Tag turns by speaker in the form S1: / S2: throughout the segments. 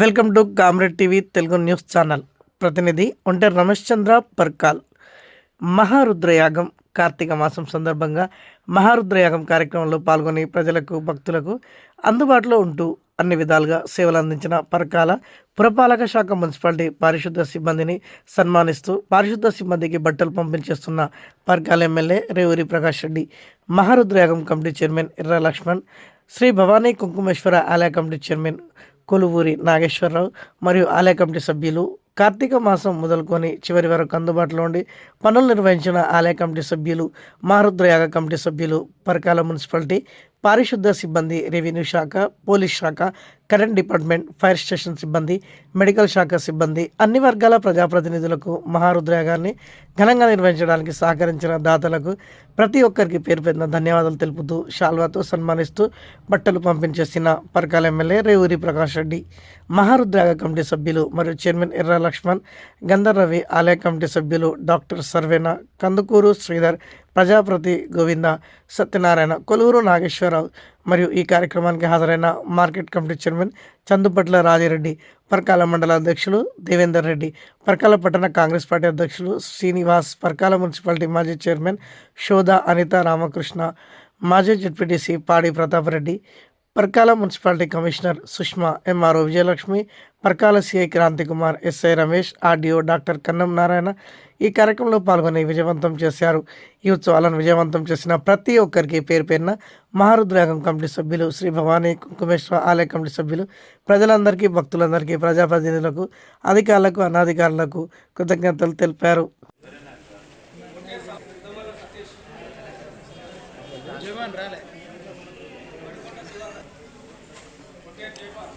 S1: Welcome to comrade TV Telugu news channel. ప్రతినిధి ఒంటే రమేష్ చంద్ర పర్కాల్. మహారుద్రయాగం కార్తీక మాసం సందర్భంగా మహారుద్రయాగం కార్యక్రమంలో పాల్గొని ప్రజలకు భక్తులకు అందుబాటులో ఉంటూ అన్ని విధాలుగా సేవలు అందించిన పరకాల పురపాలక శాఖ మున్సిపాలిటీ పారిశుద్ధ సిబ్బందిని సన్మానిస్తూ పారిశుద్ధ సిబ్బందికి బట్టలు పంపించేస్తున్న పరకాల ఎమ్మెల్యే రేవూరి ప్రకాష్ రెడ్డి మహారుద్రయాగం కమిటీ చైర్మన్ ఎర్ర లక్ష్మణ్ శ్రీ భవానీ కుంకుమేశ్వర ఆలయ కమిటీ చైర్మన్ కొలువూరి నాగేశ్వరరావు మరియు ఆలయ కమిటీ సభ్యులు కార్తీక మాసం మొదలుకొని చివరి వరకు అందుబాటులో ఉండి పనులు నిర్వహించిన ఆలయ కమిటీ సభ్యులు మహారుద్రయాగ కమిటీ సభ్యులు పరకాల మున్సిపాలిటీ పారిశుద్ధ సిబ్బంది రెవెన్యూ శాఖ పోలీస్ శాఖ కరెంట్ డిపార్ట్మెంట్ ఫైర్ స్టేషన్ సిబ్బంది మెడికల్ శాఖ సిబ్బంది అన్ని వర్గాల ప్రజాప్రతినిధులకు మహారుద్రయాగాన్ని ఘనంగా నిర్వహించడానికి సహకరించిన దాతలకు ప్రతి ఒక్కరికి పేరు పేరున ధన్యవాదాలు తెలుపుతూ షాల్వాతో సన్మానిస్తూ బట్టలు పంపించేసిన పరకాల ఎమ్మెల్యే రేవూరి ప్రకాష్ రెడ్డి మహారుద్రాగ కమిటీ సభ్యులు మరియు చైర్మన్ ఎర్ర లక్ష్మణ్ గంధర్ రవి ఆలయ కమిటీ సభ్యులు డాక్టర్ సర్వేన కందుకూరు శ్రీధర్ ప్రజాప్రతి గోవింద సత్యనారాయణ కొలువురు నాగేశ్వరరావు మరియు ఈ కార్యక్రమానికి హాజరైన market committee chairman Chandupatla Rajireddy Parakala mandal అధ్యక్షులు దేవేందర్ రెడ్డి పరకాల పట్టణ కాంగ్రెస్ పార్టీ అధ్యక్షులు శ్రీనివాస్ పరకాల మున్సిపాలిటీ మాజీ చైర్మన్ శోధ అనిత రామకృష్ణ మాజీ ZPTC Padi Pratap Reddy Parkala municipality commissioner Sushma MRO Vijayalakshmi Parkala CI Kranthi Kumar SI Ramesh RDO doctor Kannam Narayana ఈ కార్యక్రమంలో పాల్గొని విజయవంతం చేశారు. ఈ ఉత్సవాలను విజయవంతం చేసిన ప్రతి ఒక్కరికి పేరు పేరున మహారుద్రాగం కమిటీ సభ్యులు శ్రీ భవానీ కుంకుమేశ్వర ఆలయ కమిటీ సభ్యులు ప్రజలందరికీ భక్తులందరికీ ప్రజాప్రతినిధులకు అధికారులకు అనాధికారులకు కృతజ్ఞతలు తెలిపారు.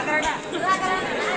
S2: 上がらない。